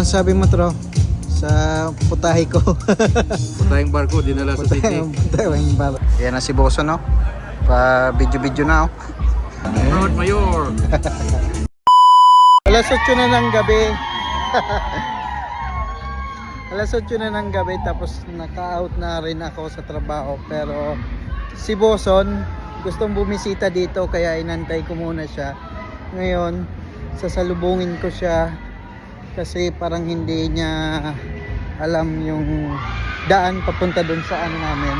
masabi mo, Tro? Sa putahe ko. Putahing barko, dinala sa city. Putaheng bar. Yan na si Boso, no? Pa video-video na, oh. Road Mayor. Alas 8 na ng gabi. Alas 8 na ng gabi tapos naka-out na rin ako sa trabaho pero si Boson gustong bumisita dito kaya inantay ko muna siya. Ngayon, sasalubungin ko siya kasi parang hindi niya alam yung daan papunta doon sa ano namin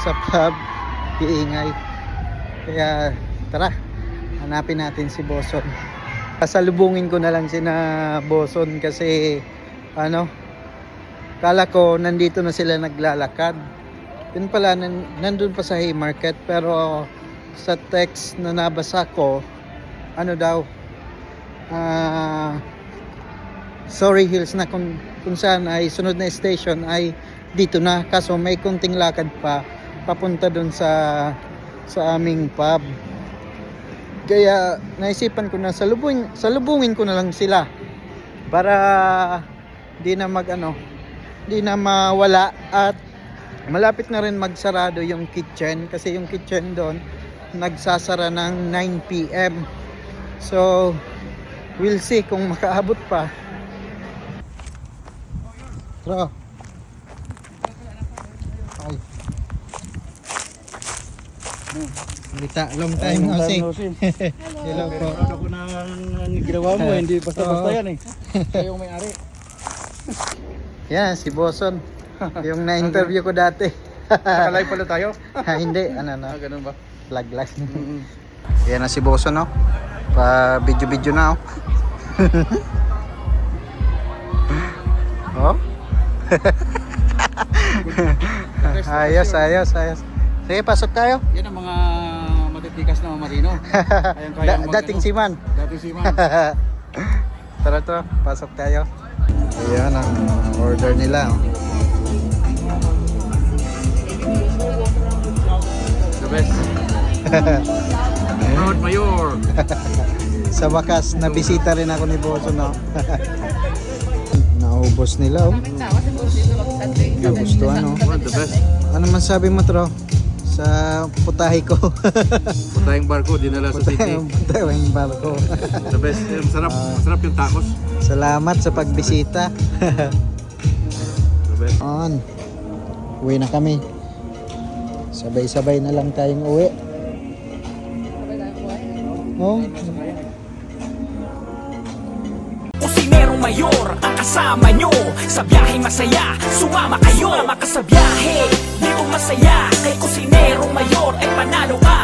sa pub iingay. Kaya tara, hanapin natin si Boson. Pasalubungin ko na lang si na Boson kasi ano, kala ko nandito na sila naglalakad. Yun pala, nan, nandun pa sa Haymarket pero sa text na nabasa ko, ano daw, ah, Sorry Hills na kung, kung saan ay sunod na station ay dito na. Kaso may kunting lakad pa papunta dun sa sa aming pub. Kaya naisipan ko na salubungin, salubungin ko na lang sila para di na mag ano di na mawala at malapit na rin magsarado yung kitchen kasi yung kitchen doon nagsasara ng 9pm so we'll see kung makaabot pa Bro. Ay. Balita, long time no see. Hello po. Ano ko na ang ginawa mo, hindi basta-basta yan eh. Kayo may ari. Yan, si Boson. Yung na-interview ko dati. Nakalive pala tayo. ha, hindi, ano na, Ah, ganun ba? vlog lang. Yan na si Boson, no? Pa video-video na, oh. oh? ayos, ayos, ayos. Sige, pasok tayo. Yan ang mga matitikas na mga marino. Ayun, kaya Da- dating si Man. Dating si Man. Tara to, pasok tayo. Ayan ang order nila. The best. Road Mayor. Sa wakas, nabisita rin ako ni Boso, no? Naubos nila, oh. Nagustuhan, no? One, the best. Ano man sabi mo, Tro? Sa putahe ko. Putahing barko, dinala sa city. Putaheng barko. The best. Eh, Masarap, masarap yung tacos. Salamat sa pagbisita. The best. On. Uwi na kami. Sabay-sabay na lang tayong uwi. Oh, Kusinerong mayor kasama nyo. Sa biyahe masaya, sumama kayo. Sumama ka sa biyahe, di masaya. Kay kusinero mayor ay panalo ka.